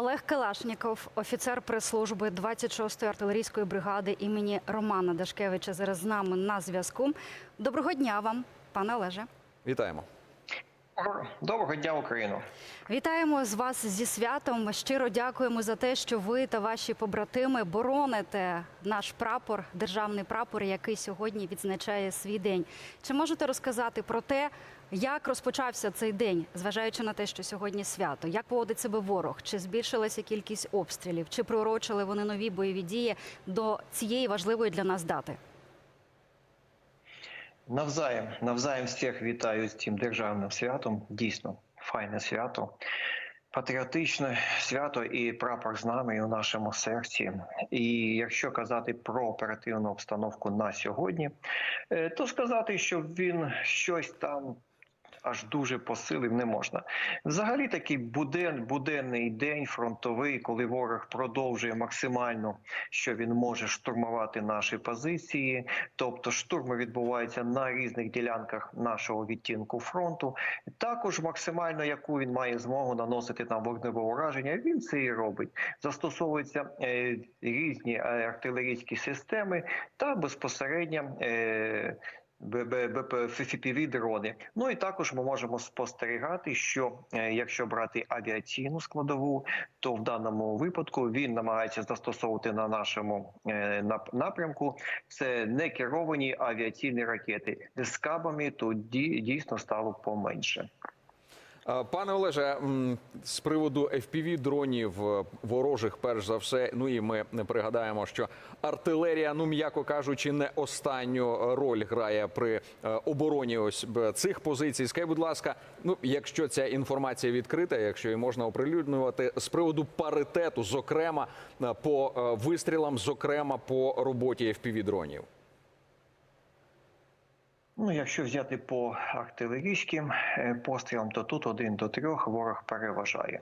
Олег Калашніков, офіцер прес-служби 26-ї артилерійської бригади імені Романа Дашкевича, зараз з нами на зв'язку. Доброго дня вам, пане Олеже. Вітаємо. Доброго дня, Україно. Вітаємо з вас зі святом. Щиро дякуємо за те, що ви та ваші побратими бороните наш прапор, державний прапор, який сьогодні відзначає свій день. Чи можете розказати про те, як розпочався цей день, зважаючи на те, що сьогодні свято? Як поводить себе ворог? Чи збільшилася кількість обстрілів? Чи приурочили вони нові бойові дії до цієї важливої для нас дати? Навзаєм, навзаєм всіх вітаю з цим державним святом. Дійсно, файне свято. Патріотичне свято і прапор з нами у нашому серці. І якщо казати про оперативну обстановку на сьогодні, е, то сказати, що він щось там аж дуже посилив, не можна. Взагалі такий буден, буденний день фронтовий, коли ворог продовжує максимально, що він може штурмувати наші позиції. Тобто штурми відбуваються на різних ділянках нашого відтінку фронту. Також максимально, яку він має змогу наносити нам вогневе ураження, він це і робить. Застосовуються е, різні е, артилерійські системи та безпосередньо. Е, дрони. Ну і також ми можемо спостерігати, що е, якщо брати авіаційну складову, то в даному випадку він намагається застосовувати на нашому е, напрямку. Це не керовані авіаційні ракети з кабами. Тоді дійсно стало поменше. Е, Пане Олеже, з приводу fpv дронів е, ворожих, перш за все, ну і ми не пригадаємо, що артилерія, ну м'яко кажучи, не останню роль грає при е, обороні ось цих позицій. Скажіть, будь ласка, ну якщо ця інформація відкрита, якщо її можна оприлюднювати, з приводу паритету, зокрема по вистрілам, зокрема по роботі fpv дронів. Ну, якщо взяти по артилерійським е, пострілам, то тут один до трьох ворог переважає.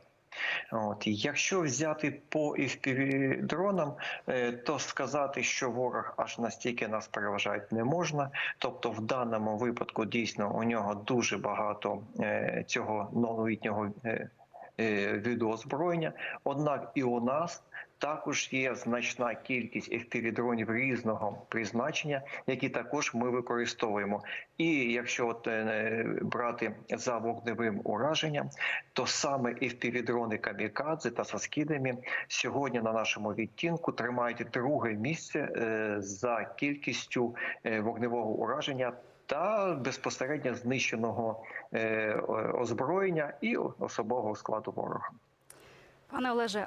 От якщо взяти по FPV дронам, е, то сказати, що ворог аж настільки нас переважає, не можна. Тобто, в даному випадку дійсно у нього дуже багато е, цього новітнього е, е, озброєння. Однак і у нас також є значна кількість FPV-дронів різного призначення, які також ми використовуємо. І якщо от е, брати за вогневим ураженням, то саме FPV-дрони Камікадзе та со скидами сьогодні на нашому відтінку тримають друге місце е, за кількістю е, вогневого ураження. Та безпосередньо знищеного озброєння і особового складу ворога. Пане Олеже,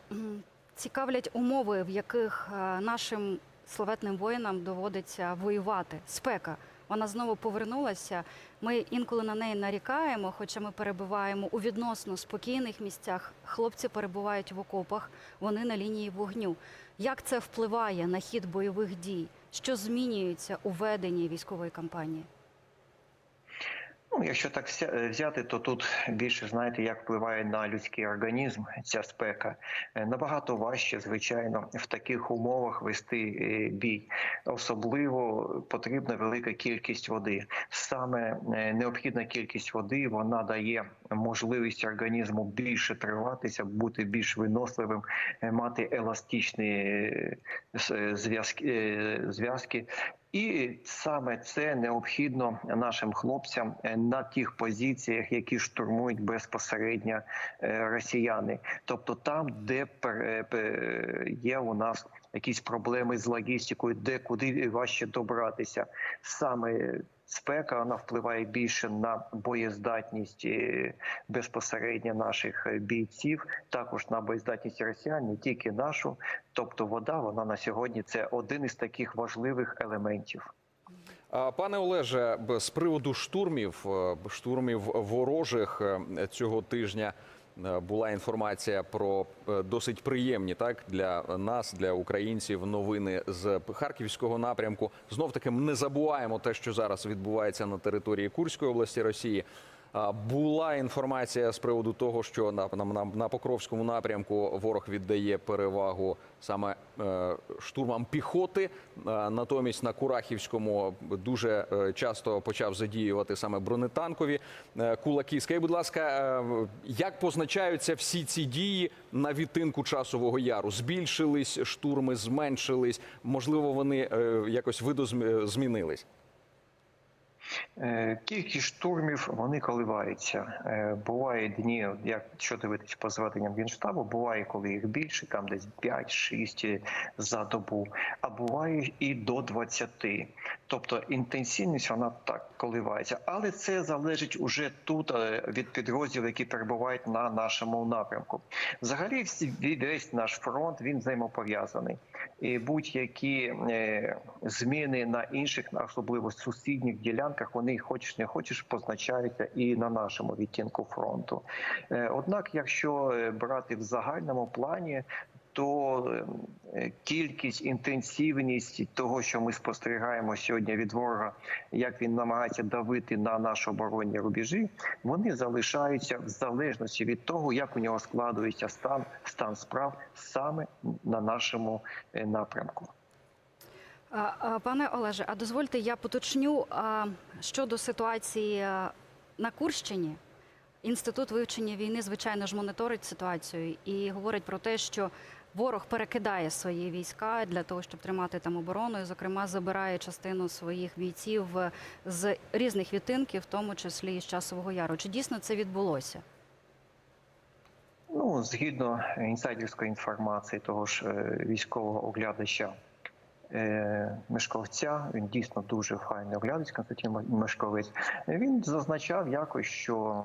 цікавлять умови, в яких е, нашим славетним воїнам доводиться воювати. Спека. Вона знову повернулася. Ми інколи на неї нарікаємо, хоча ми перебуваємо у відносно спокійних місцях. Хлопці перебувають в окопах, вони на лінії вогню. Як це впливає на хід бойових дій? Що змінюється у веденні військової кампанії? Ну, якщо так е, взяти, то тут більше знаєте, як впливає на людський організм ця спека. Е, Набагато важче, звичайно, в таких умовах вести е, бій. Особливо потрібна велика кількість води. Саме необхідна кількість води вона дає можливість організму більше триватися, бути більш виносливим, мати еластичні е, зв'язки. І саме це необхідно нашим хлопцям е, на тих позиціях, які штурмують безпосередньо е, росіяни, тобто там, де є у нас якісь проблеми з логістикою, де куди важче добратися, саме. Спека вона впливає більше на боєздатність е, безпосередньо наших е, бійців, також на боєздатність росіян, не тільки нашу. Тобто, вода вона на сьогодні це один із таких важливих елементів. Пане Олеже, з приводу штурмів, е, штурмів ворожих цього тижня була інформація про е, досить приємні так для нас, для українців, новини з харківського напрямку. Знов таки ми не забуваємо те, що зараз відбувається на території Курської області Росії. Була інформація з приводу того, що на, на, на, Покровському напрямку ворог віддає перевагу саме е, штурмам піхоти. А, натомість на Курахівському дуже е, часто почав задіювати саме бронетанкові е, кулаки. Скажіть, будь ласка, е, як позначаються всі ці дії на відтинку часового яру? Збільшились штурми, зменшились? Можливо, вони е, якось видозмінились? Е, Кількість штурмів вони коливаються. Е, Буває дні, от як що дивитись по зведенням генштабу, буває, коли їх більше, там десь 5-6 за добу, а буває і до 20. Тобто інтенсивність вона так коливається. Але це залежить уже тут е, від підрозділів, які перебувають на нашому напрямку. Взагалі, весь наш фронт він взаємопов'язаний. І будь-які зміни на інших, особливо сусідніх ділянках, вони хочеш не хочеш позначаються і на нашому відтінку фронту. Е, Однак, якщо е, брати в загальному плані, то е, кількість, інтенсивність того, що ми спостерігаємо сьогодні від ворога, як він намагається давити на наші оборонні рубежі, вони залишаються в залежності від того, як у нього складується стан, стан справ саме на нашому напрямку. Пане Олеже, а дозвольте я поточню щодо ситуації на Курщині. Інститут вивчення війни, звичайно ж, моніторить ситуацію і говорить про те, що ворог перекидає свої війська для того, щоб тримати там оборону, і, зокрема, забирає частину своїх бійців е, з різних відтинків, в тому числі і з часового яру. Чи дійсно це відбулося? Ну, згідно інсайдерської інформації того ж е, військового оглядача е, Мешковця, він дійсно дуже файний оглядець, Константин Мешковець. Він зазначав якось, що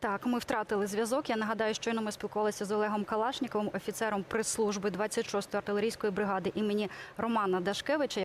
Так, ми втратили зв'язок. Я нагадаю, щойно ми спілкувалися з Олегом Калашніковим, офіцером прес-служби 26-ї артилерійської бригади імені Романа Дашкевича.